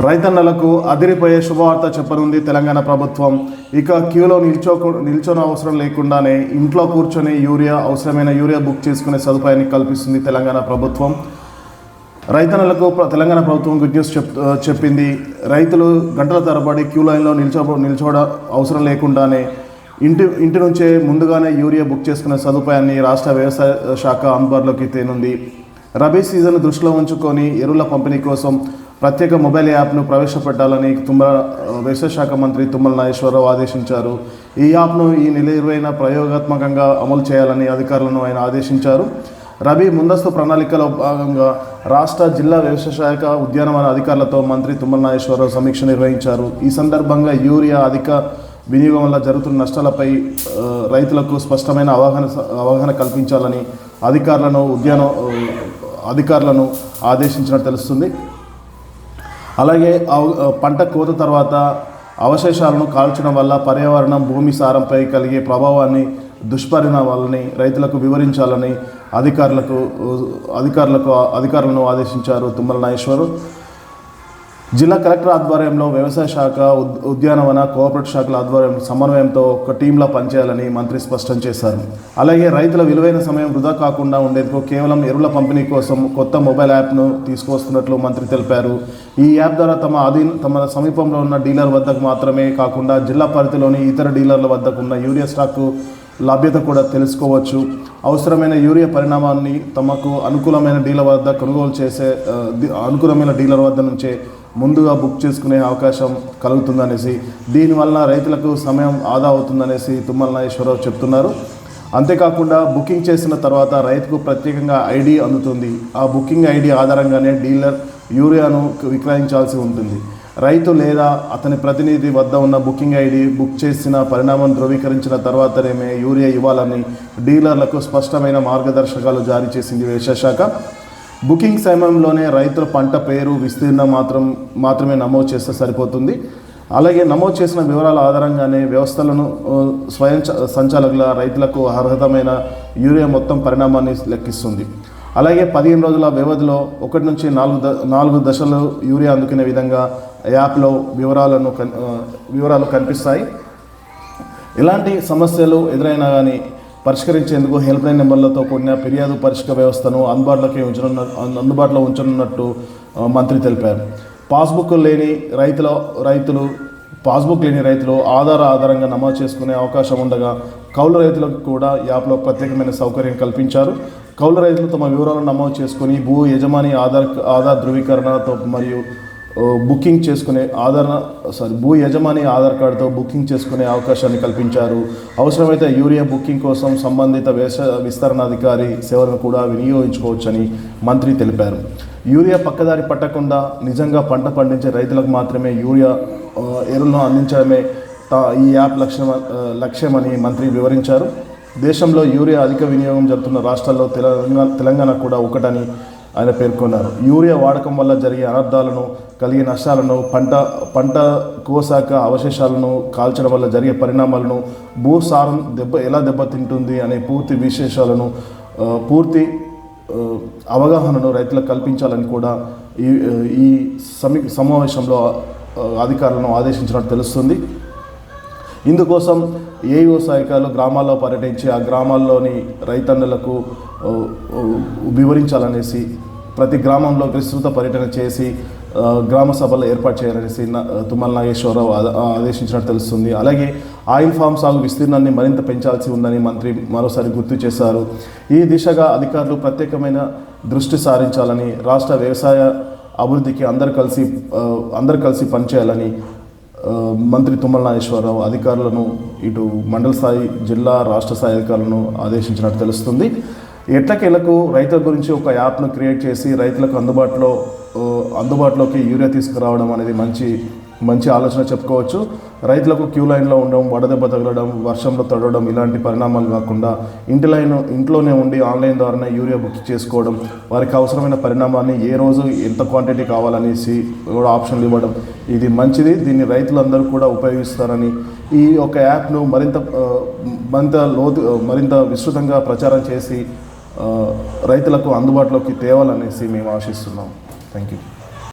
రైతన్నలకు అదిరిపోయే శుభవార్త చెప్పనుంది తెలంగాణ ప్రభుత్వం. ఇక క్యూలో నిల్చో నిల్చొని అవసరం లేకుండానే ఇంట్లో కూర్చొని యూరియా అవసరమైన యూరియా బుక్ చేసుకునే సదుపాయాన్ని కల్పిస్తుంది తెలంగాణ ప్రభుత్వం. రైతన్నలకు తెలంగాణ ప్రభుత్వం గుడ్ న్యూస్ చెప్ చెప్పింది. రైతులు గంటల తరబడి క్యూ లైన్లో నిల్చో నిల్చోడ అవసరం లేకుండానే ఇంటి ఇంటి నుంచే ముందుగానే యూరియా బుక్ చేసుకునే సదుపాయాన్ని రాష్ట్ర వ్యవసాయ శాఖ అందుబాటులోకి తేనుంది. రబీ సీజన్ దృష్టిలో ఉంచుకొని ఎరువుల పంపిణీ కోసం ప్రత్యేక మొబైల్ యాప్ను ప్రవేశపెట్టాలని తుమ్మల వ్యవసాయ శాఖ మంత్రి తుమ్మల నాగేశ్వరరావు ఆదేశించారు. ఈ యాప్ను ఈ నెల ఇరవైన ప్రయోగాత్మకంగా అమలు చేయాలని అధికారులను ఆయన ఆదేశించారు. రబీ ముందస్తు ప్రణాళికలో భాగంగా రాష్ట్ర జిల్లా వ్యవసాయ శాఖ ఉద్యానవన అధికారులతో మంత్రి తుమ్మల నాగేశ్వరరావు సమీక్ష నిర్వహించారు. ఈ సందర్భంగా యూరియా అధిక వినియోగం వల్ల జరుగుతున్న నష్టాలపై రైతులకు స్పష్టమైన అవగాహన అవగాహన కల్పించాలని అధికారులను ఉద్యాన అధికారులను ఆదేశించినట్టు తెలుస్తుంది. అలాగే పంట కోత తర్వాత అవశేషాలను కాల్చడం వల్ల పర్యావరణం భూమి సారంపై కలిగే ప్రభావాన్ని దుష్పరిణామాలని రైతులకు వివరించాలని అధికారులకు అధికారులకు అధికారులను ఆదేశించారు తుమ్మల నాగేశ్వరు జిల్లా కలెక్టర్ ఆధ్వర్యంలో వ్యవసాయ శాఖ ఉద్యానవన కోఆపరేటివ్ శాఖల ఆధ్వర్యంలో సమన్వయంతో ఒక టీంలా పనిచేయాలని మంత్రి స్పష్టం చేశారు. అలాగే రైతుల విలువైన సమయం వృధా కాకుండా ఉండేందుకు కేవలం ఎరువుల పంపిణీ కోసం కొత్త మొబైల్ యాప్ను తీసుకొస్తున్నట్లు మంత్రి తెలిపారు. ఈ యాప్ ద్వారా తమ అధీన తమ సమీపంలో ఉన్న డీలర్ వద్దకు మాత్రమే కాకుండా జిల్లా పరిధిలోని ఇతర డీలర్ల వద్దకు ఉన్న యూరియా స్టాకు లభ్యత కూడా తెలుసుకోవచ్చు. అవసరమైన యూరియా పరిణామాన్ని తమకు అనుకూలమైన డీలర్ వద్ద కొనుగోలు చేసే అనుకూలమైన డీలర్ వద్ద నుంచే ముందుగా బుక్ చేసుకునే అవకాశం కలుగుతుందనేసి దీనివల్ల రైతులకు సమయం ఆదా అవుతుందనేసి తుమ్మల నాగేశ్వరరావు చెప్తున్నారు. అంతేకాకుండా బుకింగ్ చేసిన తర్వాత రైతుకు ప్రత్యేకంగా ఐడి అందుతుంది. ఆ బుకింగ్ ఐడి ఆధారంగానే డీలర్ యూరియాను విక్రయించాల్సి ఉంటుంది. రైతు లేదా అతని ప్రతినిధి వద్ద ఉన్న బుకింగ్ ఐడి బుక్ చేసిన పరిణామం ధృవీకరించిన తర్వాతనే యూరియా ఇవ్వాలని డీలర్లకు స్పష్టమైన మార్గదర్శకాలు జారీ చేసింది వ్యవసాయ శాఖ బుకింగ్ సమయంలోనే రైతుల పంట పేరు విస్తీర్ణం మాత్రం మాత్రమే నమోదు చేస్తే సరిపోతుంది. అలాగే నమోదు చేసిన వివరాల ఆధారంగానే వ్యవస్థలను స్వయం సంచాలకుల రైతులకు అర్హతమైన యూరియా మొత్తం పరిణామాన్ని లెక్కిస్తుంది. అలాగే పదిహేను రోజుల వ్యవధిలో ఒకటి నుంచి నాలుగు ద నాలుగు దశలు యూరియా అందుకునే విధంగా యాప్లో వివరాలను కన్- వివరాలు కనిపిస్తాయి. ఎలాంటి సమస్యలు ఎదురైనా కానీ పరిష్కరించేందుకు హెల్ప్ లైన్ నెంబర్లతో కూడిన ఫిర్యాదు పరిష్కార వ్యవస్థను అందుబాటులోకి ఉంచనున్న అందుబాటులో ఉంచనున్నట్టు మంత్రి తెలిపారు. పాస్బుక్ లేని రైతుల రైతులు పాస్బుక్ లేని రైతులు ఆధార ఆధారంగా నమోదు చేసుకునే అవకాశం ఉండగా కౌలు రైతులకు కూడా యాప్లో ప్రత్యేకమైన సౌకర్యం కల్పించారు. కౌలు రైతులు తమ వివరాలను నమోదు చేసుకుని భూ యజమాని ఆధార్ ఆధార్ ధృవీకరణతో మరియు బుకింగ్ చేసుకునే ఆధార్ సారీ భూ యజమాని ఆధార్ కార్డుతో బుకింగ్ చేసుకునే అవకాశాన్ని కల్పించారు. అవసరమైతే యూరియా బుకింగ్ కోసం సంబంధిత వేస విస్తరణాధికారి సేవలను కూడా వినియోగించుకోవచ్చని మంత్రి తెలిపారు. యూరియా పక్కదారి పట్టకుండా నిజంగా పంట పండించే రైతులకు మాత్రమే యూరియా ఎరువులను అందించడమే తా- ఈ యాప్ లక్ష్యం లక్ష్యమని మంత్రి వివరించారు. దేశంలో యూరియా అధిక వినియోగం జరుగుతున్న రాష్ట్రాల్లో తెలంగాణ తెలంగాణ కూడా ఒకటని ఆయన పేర్కొన్నారు యూరియా వాడకం వల్ల జరిగే అనర్థాలను కలిగే నష్టాలను పంట పంట కోసాక అవశేషాలను కాల్చడం వల్ల జరిగే పరిణామాలను భూసారం దెబ్బ ఎలా దెబ్బతింటుంది అనే పూర్తి విశేషాలను పూర్తి అవగాహనను రైతులకు కల్పించాలని కూడా ఈ ఈ సమీ సమావేశంలో అధికారులను ఆదేశించినట్టు తెలుస్తుంది. ఇందుకోసం ఏఓ సహాయకాలు గ్రామాల్లో పర్యటించి ఆ గ్రామాల్లోని రైతన్నులకు వివరించాలనేసి ప్రతి గ్రామంలో విస్తృత పర్యటన చేసి గ్రామ సభలు ఏర్పాటు చేయాలనేసి తుమ్మల నాగేశ్వరరావు ఆదేశించినట్టు తెలుస్తుంది. అలాగే ఆయిల్ ఫామ్ సాగు విస్తీర్ణాన్ని మరింత పెంచాల్సి ఉందని మంత్రి మరోసారి గుర్తు చేశారు. ఈ దిశగా అధికారులు ప్రత్యేకమైన దృష్టి సారించాలని రాష్ట్ర వ్యవసాయ అభివృద్ధికి అందరు కలిసి అందరు కలిసి పనిచేయాలని మంత్రి తుమ్మల నాగేశ్వరరావు అధికారులను ఇటు మండల స్థాయి జిల్లా రాష్ట్ర స్థాయి అధికారులను ఆదేశించినట్టు తెలుస్తుంది. ఎట్లకెళ్ళకు రైతుల గురించి ఒక యాప్ను క్రియేట్ చేసి రైతులకు అందుబాటులో అందుబాటులోకి యూరియా తీసుకురావడం అనేది మంచి మంచి ఆలోచన చెప్పుకోవచ్చు. రైతులకు క్యూ లైన్లో ఉండడం వడదెబ్బ తగలడం వర్షంలో తడవడం ఇలాంటి పరిణామాలు కాకుండా ఇంటి లైన్ ఇంట్లోనే ఉండి ఆన్లైన్ ద్వారానే యూరియా బుక్ చేసుకోవడం వారికి అవసరమైన పరిణామాన్ని ఏ రోజు ఎంత క్వాంటిటీ కావాలనేసి కూడా ఆప్షన్లు ఇవ్వడం ఇది మంచిది. దీన్ని రైతులందరూ కూడా ఉపయోగిస్తారని ఈ యొక్క యాప్ను మరింత మరింత లోతు మరింత విస్తృతంగా ప్రచారం చేసి రైతులకు అందుబాటులోకి తేవాలనేసి మేము ఆశిస్తున్నాం. Thank you